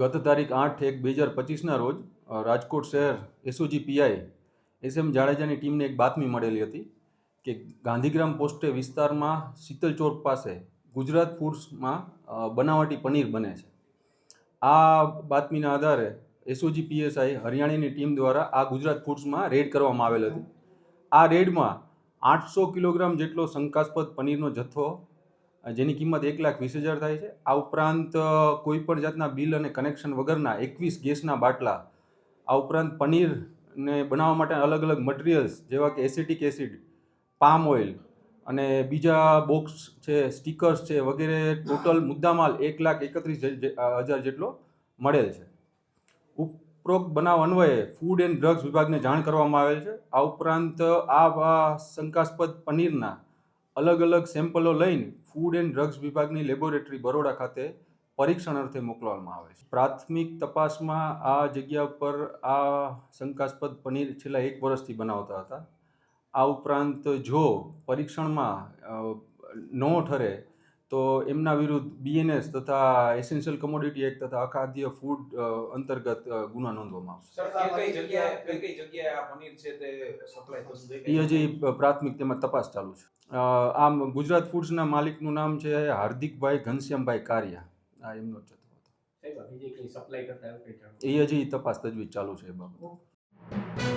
ગત તારીખ આઠ એક બે હજાર પચીસના રોજ રાજકોટ શહેર એસઓજી પીઆઈ એસ એમ જાડેજાની ટીમને એક બાતમી મળેલી હતી કે ગાંધીગ્રામ પોસ્ટે વિસ્તારમાં શીતલ ચોક પાસે ગુજરાત ફૂડ્સમાં બનાવટી પનીર બને છે. આ બાતમીના આધારે એસઓજી પીએસઆઈ હરિયાણાની ટીમ દ્વારા આ ગુજરાત ફૂડ્સમાં રેડ કરવામાં આવેલ હતી. આ રેડમાં આઠસો કિલોગ્રામ જેટલો શંકાસ્પદ પનીરનો જથ્થો જેની કિંમત એક લાખ વીસ હજાર થાય છે. આ ઉપરાંત કોઈ પણ જાતના બિલ અને કનેક્શન વગરના એકવીસ ગેસના બાટલા, આ ઉપરાંત પનીરને બનાવવા માટે અલગ અલગ મટીરિયલ્સ જેવા કે એસિટિક એસિડ પામ ઓઇલ અને બીજા બોક્સ છે સ્ટીકર્સ છે વગેરે ટોટલ મુદ્દામાલ એક લાખ એકત્રીસ હજાર જેટલો મળેલ છે. ઉપરોક્ત બનાવ અન્વયે ફૂડ એન્ડ ડ્રગ્સ વિભાગને જાણ કરવામાં આવેલ છે. આ ઉપરાંત આ શંકાસ્પદ પનીરના અલગ અલગ સેમ્પલો લઈને ફૂડ એન્ડ ડ્રગ્સ વિભાગની લેબોરેટરી બરોડા ખાતે પરીક્ષણ અર્થે મોકલવામાં આવે છે. પ્રાથમિક તપાસમાં આ જગ્યા પર આ શંકાસ્પદ પનીર છેલ્લા એક વર્ષથી બનાવતા હતા. આ ઉપરાંત જો પરીક્ષણમાં ન ઠરે તો એમના વિરુદ્ધ બીએનએસ તથા એસેન્શિયલ કમોડિટી એક્ટ તથા અખાદ્ય ફૂડ અંતર્ગત ગુના નોંધવામાં આવશે. સર કઈ કઈ જગ્યાએ કઈ કઈ જગ્યાએ આ પનીર છે તે સપ્લાય થતું એ હજી પ્રાથમિક તેમાં તપાસ ચાલુ છે. આમ ગુજરાત ફૂડ્સના માલિકનું નામ છે હાર્દિકભાઈ ઘનશ્યામભાઈ કારિયા. આ એમનો જ જથ્થો હતો. સાહેબ બીજી કઈ સપ્લાય કરતા એવું કઈ જાણો એ હજી તપાસ તજવીજ ચાલુ છે એ બાબત.